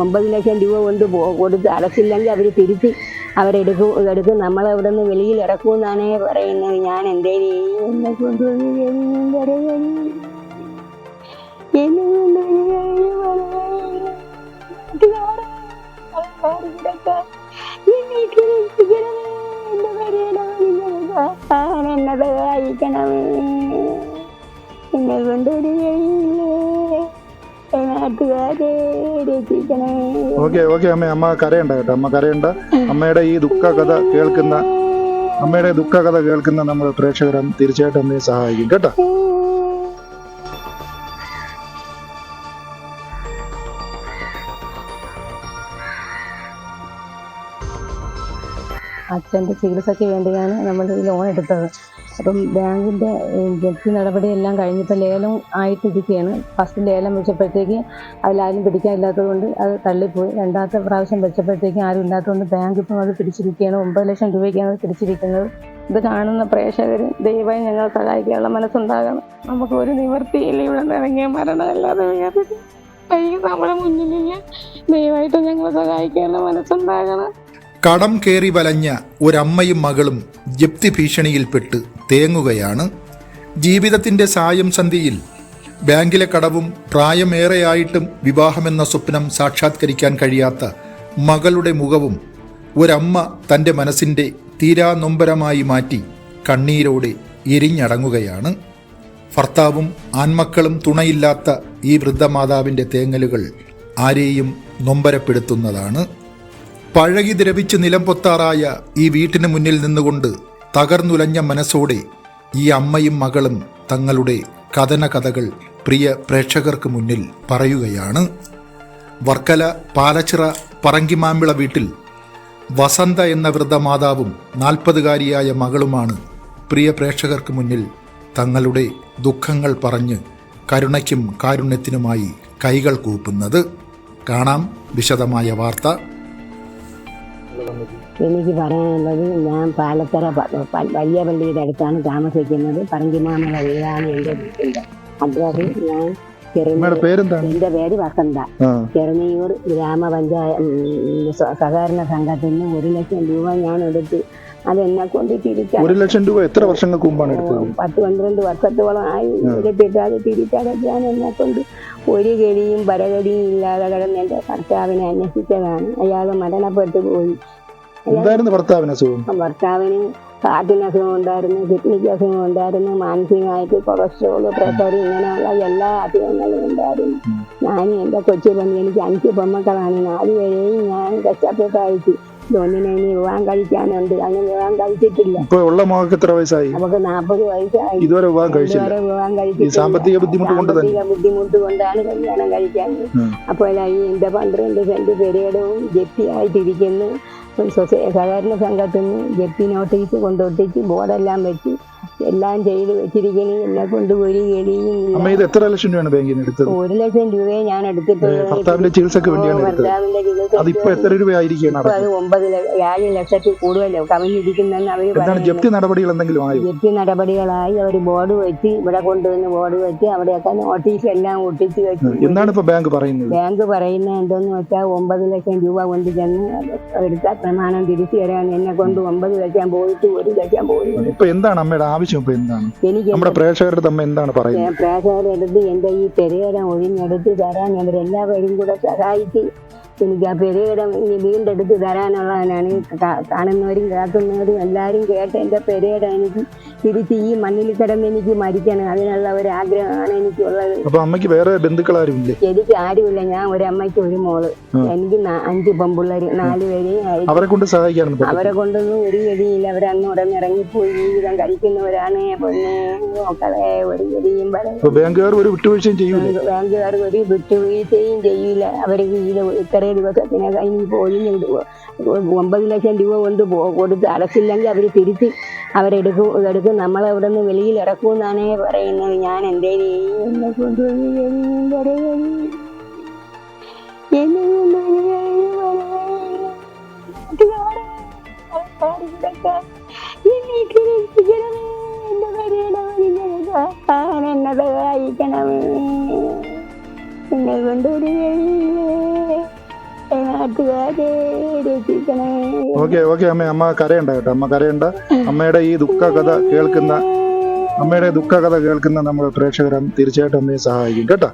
ഒമ്പത് ലക്ഷം രൂപ കൊണ്ട് കൊടുത്ത് അടച്ചില്ലെങ്കിൽ അവർ തിരിച്ച് അവരെടുക്കും എടുക്കും നമ്മളവിടെ നിന്ന് വെളിയിൽ ഇറക്കുമെന്നാണ് പറയുന്നത് ഞാൻ എന്തേലും? എന്നെ കൊണ്ട് ഒരു കഴിയും പറയാൻ. എന്നെ കൊണ്ട് ഒരു കഴിയും ഓക്കെ ഓക്കെ അമ്മ അമ്മ കരയണ്ട കേട്ടോ അമ്മ കരയണ്ട. അമ്മയുടെ ഈ ദുഃഖ കഥ കേൾക്കുന്ന അമ്മയുടെ ദുഃഖ കഥ കേൾക്കുന്ന നമ്മുടെ പ്രേക്ഷകർ തീർച്ചയായിട്ടും അമ്മയെ സഹായിക്കും കേട്ടോ. അച്ഛന്റെ ചികിത്സയ്ക്ക് വേണ്ടിയാണ് നമ്മൾ ഈ ലോൺ എടുത്തത്. അപ്പം ബാങ്കിന്റെ ജപ്തി നടപടിയെല്ലാം കഴിഞ്ഞപ്പോൾ ലേലം ആയിട്ടിരിക്കുകയാണ് ഫസ്റ്റ് ലേലം വെച്ചപ്പോഴത്തേക്ക് അതിലാരും പിടിക്കാനില്ലാത്തത് കൊണ്ട് അത് തള്ളിപ്പോയി. രണ്ടാമത്തെ പ്രാവശ്യം വെച്ചപ്പോഴത്തേക്കും ആരും ഇല്ലാത്തതുകൊണ്ട് ബാങ്ക് ഇപ്പം അത് പിടിച്ചിരിക്കുകയാണ്. ഒമ്പത് ലക്ഷം രൂപയ്ക്കാണ് അത് പിടിച്ചിരിക്കുന്നത്. ഇത് കാണുന്ന പ്രേക്ഷകർ ദയവായി ഞങ്ങൾ സഹായിക്കാനുള്ള മനസ്സുണ്ടാകണം. നമുക്ക് ഒരു നിവൃത്തിയില്ല. ഇവിടെ നിന്ന് ഇറങ്ങിയ മരണമല്ലാതെ വേറെ നമ്മുടെ മുന്നിലില്ല. ദയവായിട്ട് ഞങ്ങൾ സഹായിക്കാനുള്ള മനസ്സുണ്ടാകണം. കടം കയറി വലഞ്ഞ ഒരമ്മയും മകളും ജപ്തി ഭീഷണിയിൽപ്പെട്ട് തേങ്ങുകയാണ്. ജീവിതത്തിന്റെ സായം സന്ധിയിൽ ബാങ്കിലെ കടവും പ്രായമേറെയായിട്ടും വിവാഹമെന്ന സ്വപ്നം സാക്ഷാത്കരിക്കാൻ കഴിയാത്ത മകളുടെ മുഖവും ഒരമ്മ തന്റെ മനസ്സിന്റെ തീരാനൊമ്പരമായി മാറ്റി കണ്ണീരോടെ എരിഞ്ഞടങ്ങുകയാണ്. ഭർത്താവും ആൺമക്കളും തുണയില്ലാത്ത ഈ വൃദ്ധമാതാവിന്റെ തേങ്ങലുകൾ ആരെയും നൊമ്പരപ്പെടുത്തുന്നതാണ്. പഴകി ദ്രവിച്ച് നിലം പൊത്താറായ ഈ വീട്ടിന് മുന്നിൽ നിന്നുകൊണ്ട് തകർന്നുലഞ്ഞ മനസ്സോടെ ഈ അമ്മയും മകളും തങ്ങളുടെ കഥന കഥകൾ പ്രിയ പ്രേക്ഷകർക്ക് മുന്നിൽ പറയുകയാണ്. വർക്കല പാലച്ചിറ പറങ്കിമാമ്പിള വീട്ടിൽ വസന്ത എന്ന വൃദ്ധമാതാവും നാൽപ്പതുകാരിയായ മകളുമാണ് പ്രിയ പ്രേക്ഷകർക്ക് മുന്നിൽ തങ്ങളുടെ ദുഃഖങ്ങൾ പറഞ്ഞ് കരുണയ്ക്കും കാരുണ്യത്തിനുമായി കൈകൾ കൂപ്പുന്നത്. കാണാം വിശദമായ വാർത്ത. എനിക്ക് പറയാനുള്ളത് ഞാൻ പാലത്തറ വലിയ പള്ളിയുടെ അടുത്താണ് താമസിക്കുന്നത്. പറങ്കിമാമല വീടാണ് എന്റെ വീട്ടിന്റെ അഡ്രസ് ഞാൻ എന്റെ പേര് വസന്ത. ചെറുനിയൂർ ചെറുനീയൂർ ഗ്രാമപഞ്ചായത്ത് സഹകരണ സംഘത്തിൽ നിന്ന് ഒരു ലക്ഷം രൂപ ഞാൻ എടുത്ത് അതെന്നെ കൊണ്ട് തിരിച്ചു ഒരു ലക്ഷം രൂപ എത്ര വർഷങ്ങൾക്ക് മുമ്പാണ് എടുത്തത്? പത്ത് പന്ത്രണ്ട് വർഷത്തോളം ആയി എടുത്തിട്ട് അത് തിരിച്ചടയ്ക്കാൻ എന്നെ കൊണ്ട് ഒരു ഗടിയും പരഗടിയും ഇല്ലാതെ കിടന്ന് എന്റെ ഭർത്താവിനെ അന്വേഷിച്ചതാണ്. അയാൾ മരണപ്പെട്ടു പോയി. എന്തായിരുന്നു ഭർത്താവിന് അസുഖം? ഭർത്താവിന് ഹാർട്ടിന് അസുഖം ഉണ്ടായിരുന്നു കിഡ്നിക്ക് അസുഖം ഉണ്ടായിരുന്നു മാനസികമായിട്ട് കൊളസ്ട്രോൾ പ്രഷർ ഇങ്ങനെയുള്ള എല്ലാ അസുഖങ്ങളും ഉണ്ടായിരുന്നു. ഞാൻ എന്റെ കൊച്ചു പെണ്ണ് എനിക്ക് അഞ്ച് പെമ്മക്കളാണ്. നാല് പേരെയും ഞാൻ കഷ്ടപ്പെട്ട് അയച്ചു ഒന്നിനെ ഇനി വിവാഹം കഴിക്കാനുണ്ട്. അങ്ങനെ വിവാഹം കഴിച്ചിട്ടില്ല. ഇപ്പൊ ഉള്ള മകൾക്ക് എത്ര വയസ്സായി? നമുക്ക് നാൽപ്പത് വയസ്സായി. ഇതുവരെ വിവാഹം കഴിച്ചില്ല. വിവാഹം ഈ കഴിച്ചിട്ടില്ല. സാമ്പത്തിക ബുദ്ധിമുട്ട് കൊണ്ട് സാമ്പത്തിക ബുദ്ധിമുട്ട് കൊണ്ടാണ് കല്യാണം കഴിക്കാൻ. അപ്പോഴായി അപ്പോൾ ഈ എന്റെ പന്ത്രണ്ട് സെന്റ് പെരേടവും ജപ്തിയായിട്ടിരിക്കുന്നു. സഹകരണ സംഘത്തിൽ നിന്ന് ജപ്തി നോട്ടീസ് കൊണ്ടൊട്ടിച്ച് ബോർഡെല്ലാം വെച്ച് എല്ലാം ചെയ്ത് വെച്ചിരിക്കുന്നു എന്നെ കൊണ്ട് ഒരു അമ്മ ഇത് എത്ര ലക്ഷം രൂപയാണ് ബാങ്കിൽ നിന്ന് എടുത്തത്? ഒരു ലക്ഷം രൂപയെ ഞാൻ എടുത്തിട്ടുള്ളൂ. ഭർത്താവിന്റെ ചികിത്സക്ക് വേണ്ടിയാണ് എടുത്തത്. ഭർത്താവിന്റെ ചികിത്സ എത്ര അത് ഒമ്പത് ല- ഏഴ് ലക്ഷത്തിൽ കൂടുതലോ? കവിഞ്ഞിരിക്കുന്നെന്ന് അവർ എന്താണ് പറയുന്നു. ജപ്തി നടപടികൾ എന്തെങ്കിലും ആയോ? ജപ്തി നടപടികളായി. അവർ ബോർഡ് വെച്ച് ഇവിടെ കൊണ്ടുവന്ന് ബോർഡ് വെച്ച് അവിടെയൊക്കെ നോട്ടീസ് എല്ലാം ഒട്ടിച്ച് വെച്ച് എന്താണ് ഇപ്പൊ ബാങ്ക് പറയുന്നത്? ബാങ്ക് പറയുന്നത് എന്തെന്ന് വെച്ചാൽ ഒമ്പത് ലക്ഷം രൂപ കൊണ്ട് ചെന്ന് എടുത്ത പ്രമാണം തിരിച്ചു തരാൻ എന്നെ കൊണ്ട് ഒമ്പത് ലക്ഷം പോയിട്ട് ഒരു ലക്ഷം പോയി. ഇപ്പൊ എന്താണ് അമ്മയുടെ ആവശ്യം? ഇപ്പൊ എന്താണ് എനിക്ക് നമ്മുടെ പ്രേക്ഷകരുടെ തമ്മിൽ എന്താണ് പറയുന്നത്? പ്രേക്ഷകരെടുത്ത് എന്റെ ഈ പെരേരം ഒഴിഞ്ഞെടുത്ത് തരാൻ അവരെല്ലാവരും കൂടെ സഹായിച്ച് എനിക്ക് ആ പെരയുടെ ഇനി വീണ്ടെടുത്ത് തരാനുള്ളതിനാണ് കാണുന്നവരും കേൾക്കുന്നവരും എല്ലാവരും കേട്ട് എന്റെ പെരയുടെ എനിക്ക് തിരിച്ച് ഈ മണ്ണിൽ കിടന്ന് എനിക്ക് മരിക്കണം. അതിനുള്ള ഒരു ആഗ്രഹമാണ് എനിക്കുള്ളത്. അപ്പൊ അമ്മയ്ക്ക് വേറെ ബന്ധുക്കൾ ഇല്ലേ എനിക്ക് ആരുമില്ല. ഞാൻ ഒരു അമ്മയ്ക്ക് ഒരു മോൾ. എനിക്ക് അഞ്ച് പെമ്പിള്ളേര് നാല് പേരെയും അവരെ കൊണ്ട് സഹായിക്കാൻ അവരെ കൊണ്ടൊന്നും ഒരു ഗതിയില്ല. അവരന്ന് ഉടനെ ഇറങ്ങിപ്പോയി ജീവിതം കഴിക്കുന്നവരാണ് പൊന്നെ. മക്കളെ ഒരു ഗതിയും ബാങ്കുകാർ ഒരു വിട്ടുവീഴ്ചയും ചെയ്യൂല. ബാങ്കുകാർ ഒരു വിട്ടുവീഴ്ചയും ചെയ്യില്ല അവർക്ക് ഇത് ഇത്ര ദിവസത്തിനകം ഇനി ഒഴിഞ്ഞു വിടുവോ ഒമ്പത് ലക്ഷം രൂപ കൊണ്ട് കൊടുത്ത് അടച്ചില്ലെങ്കിൽ അവർ തിരിച്ച് അവരെടുക്കും എടുക്കും നമ്മളവിടെ നിന്ന് വെളിയിൽ ഇറക്കുമെന്നാണ് പറയുന്നത്. ഞാൻ എന്തേ എന്നെ കൊണ്ട് ഒരു എന്നെ എന്നെ സഹായിക്കണമേ. ഓക്കെ ഓക്കെ അമ്മ അമ്മ കരയണ്ട കേട്ടോ അമ്മ കരയണ്ട. അമ്മയുടെ ഈ ദുഃഖ കഥ കേൾക്കുന്ന അമ്മയുടെ ദുഃഖ കഥ കേൾക്കുന്ന നമ്മുടെ പ്രേക്ഷകരെ തീർച്ചയായിട്ടും അമ്മയെ സഹായിക്കും കേട്ടോ.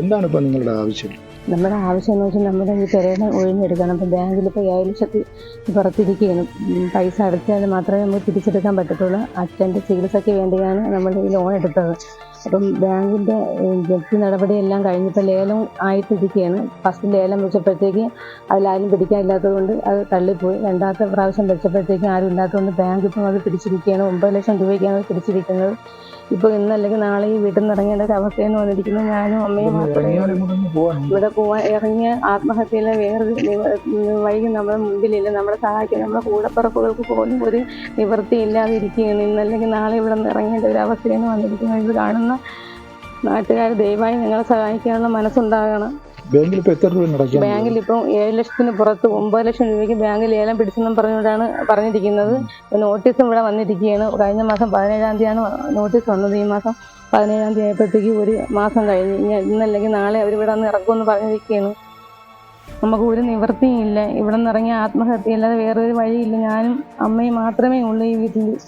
എന്താണ് ഇപ്പൊ നിങ്ങളുടെ ആവശ്യം? നമ്മുടെ ആവശ്യം എന്ന് വെച്ചാൽ നമ്മുടെ ഈ പെരേനെ ഒഴിഞ്ഞെടുക്കണം. അപ്പം ബാങ്കിൽ ഇപ്പോൾ ഏഴ് ലക്ഷത്തി പുറത്തിരിക്കുകയാണ്. പൈസ അടച്ചാൽ മാത്രമേ നമുക്ക് തിരിച്ചെടുക്കാൻ പറ്റത്തുള്ളൂ. അച്ഛന്റെ ചികിത്സയ്ക്ക് വേണ്ടിയാണ് നമ്മൾ ഈ ലോൺ എടുത്തത്. അപ്പം ബാങ്കിന്റെ ജപ്തി നടപടിയെല്ലാം കഴിഞ്ഞപ്പോൾ ലേലം ആയിട്ടിരിക്കുകയാണ് ഫസ്റ്റ് ലേലം വെച്ചപ്പോഴത്തേക്ക് അതിലാരും പിടിക്കാനില്ലാത്തത് കൊണ്ട് അത് തള്ളിപ്പോയി. രണ്ടാമത്തെ പ്രാവശ്യം വെച്ചപ്പോഴത്തേക്കും ആരും ഇല്ലാത്തതുകൊണ്ട് ബാങ്ക് ഇപ്പം അത് പിടിച്ചിരിക്കുകയാണ്. ഒമ്പത് ലക്ഷം രൂപയ്ക്കാണ് അത് പിടിച്ചിരിക്കുന്നത്. ഇപ്പോൾ ഇന്നല്ലെങ്കിൽ നാളെ ഈ വീട്ടിൽ നിന്ന് ഇറങ്ങേണ്ട ഒരു അവസ്ഥയെന്ന് വന്നിരിക്കുന്നത്. ഞാനും അമ്മയും മാത്രമേ ഇവിടെ പോവാൻ ഇറങ്ങിയ ആത്മഹത്യയിലെ വേറൊരു നിവ- വഴി നമ്മുടെ മുമ്പിലില്ല. നമ്മളെ സഹായിക്കാൻ നമ്മുടെ കൂടപ്പിറപ്പുകൾക്ക് പോലും ഒരു നിവൃത്തി ഇല്ലാതിരിക്കുകയാണ് ഇന്നല്ലെങ്കിൽ നാളെ ഇവിടെ നിന്ന് ഇറങ്ങേണ്ട ഒരു അവസ്ഥയാണ് വന്നിരിക്കുന്നത്. ഇത് കാണുന്ന നാട്ടുകാർ ദയവായി നിങ്ങളെ സഹായിക്കാനുള്ള മനസ്സുണ്ടാകണം. ബാങ്കിൽ ഇപ്പോൾ എത്ര രൂപ ബാങ്കിൽ ഇപ്പം ഏഴ് ലക്ഷത്തിന് പുറത്ത് ഒമ്പത് ലക്ഷം രൂപയ്ക്ക് ബാങ്കിൽ ഏലം പിടിച്ചെന്നും പറഞ്ഞുകൊണ്ടാണ് പറഞ്ഞിരിക്കുന്നത്. നോട്ടീസും ഇവിടെ വന്നിരിക്കുകയാണ്. കഴിഞ്ഞ മാസം പതിനേഴാം തീയതിയാണ് നോട്ടീസ് വന്നത്. ഈ മാസം പതിനേഴാം തീയതി ആയപ്പോഴത്തേക്ക് ഒരു മാസം കഴിഞ്ഞ് ഇനി ഇന്നല്ലെങ്കിൽ നാളെ അവർ ഇവിടെ വന്ന് ഇറക്കുമെന്ന് പറഞ്ഞിരിക്കുകയാണ്. നമുക്ക് ഒരു നിവൃത്തിയില്ല ഇവിടെ നിന്ന് ഇറങ്ങിയ ആത്മഹത്യ അല്ലാതെ വേറൊരു വഴിയില്ല. ഞാനും അമ്മയും മാത്രമേ ഉള്ളൂ ഈ വീട്ടിൽ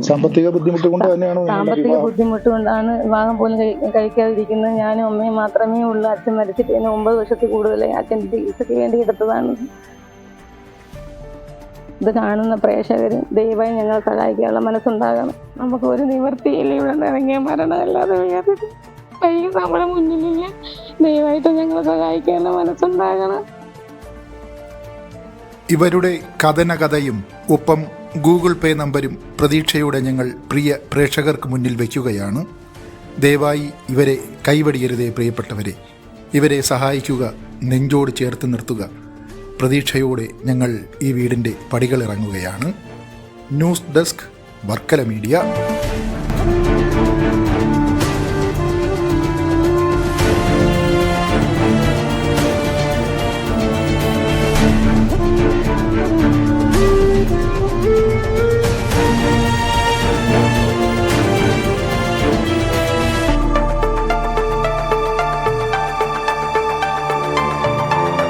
സാമ്പത്തിക ബുദ്ധിമുട്ട് കൊണ്ട് തന്നെയാണ് സാമ്പത്തിക. ബുദ്ധിമുട്ട് കൊണ്ടാണ് വിവാഹം പോലും കഴി- കഴിക്കാതിരിക്കുന്നത്. ഞാനും അമ്മയും മാത്രമേ ഉള്ളൂ. അച്ഛൻ മരിച്ചിട്ട് എന്നെ ഒമ്പത് വർഷത്തിൽ കൂടുതലായി അച്ഛന്റെ ചികിത്സയ്ക്ക് വേണ്ടി എടുത്തതാണ്. ഇത് കാണുന്ന പ്രേക്ഷകർ ദയവായി ഞങ്ങൾ സഹായിക്കാനുള്ള മനസ്സുണ്ടാകണം. നമുക്ക് ഒരു നിവൃത്തിയില്ല. ഇവിടെ നിന്ന് ഇറങ്ങിയ മരണമല്ലാതെ വേറെ നമ്മുടെ മുന്നിലില്ല. ദയവായിട്ട് ഞങ്ങളെ സഹായിക്കാനുള്ള മനസ്സുണ്ടാകണം. ഇവരുടെ കഥനകഥയും ഒപ്പം ഗൂഗിൾ പേ നമ്പരും പ്രതീക്ഷയോടെ ഞങ്ങൾ പ്രിയ പ്രേക്ഷകർക്ക് മുന്നിൽ വയ്ക്കുകയാണ് ദയവായി ഇവരെ കൈവടിയരുതേ പ്രിയപ്പെട്ടവരെ. ഇവരെ സഹായിക്കുക നെഞ്ചോട് ചേർത്ത് നിർത്തുക. പ്രതീക്ഷയോടെ ഞങ്ങൾ ഈ വീടിന്റെ പടികളിറങ്ങുകയാണ്. News desk Varkala media.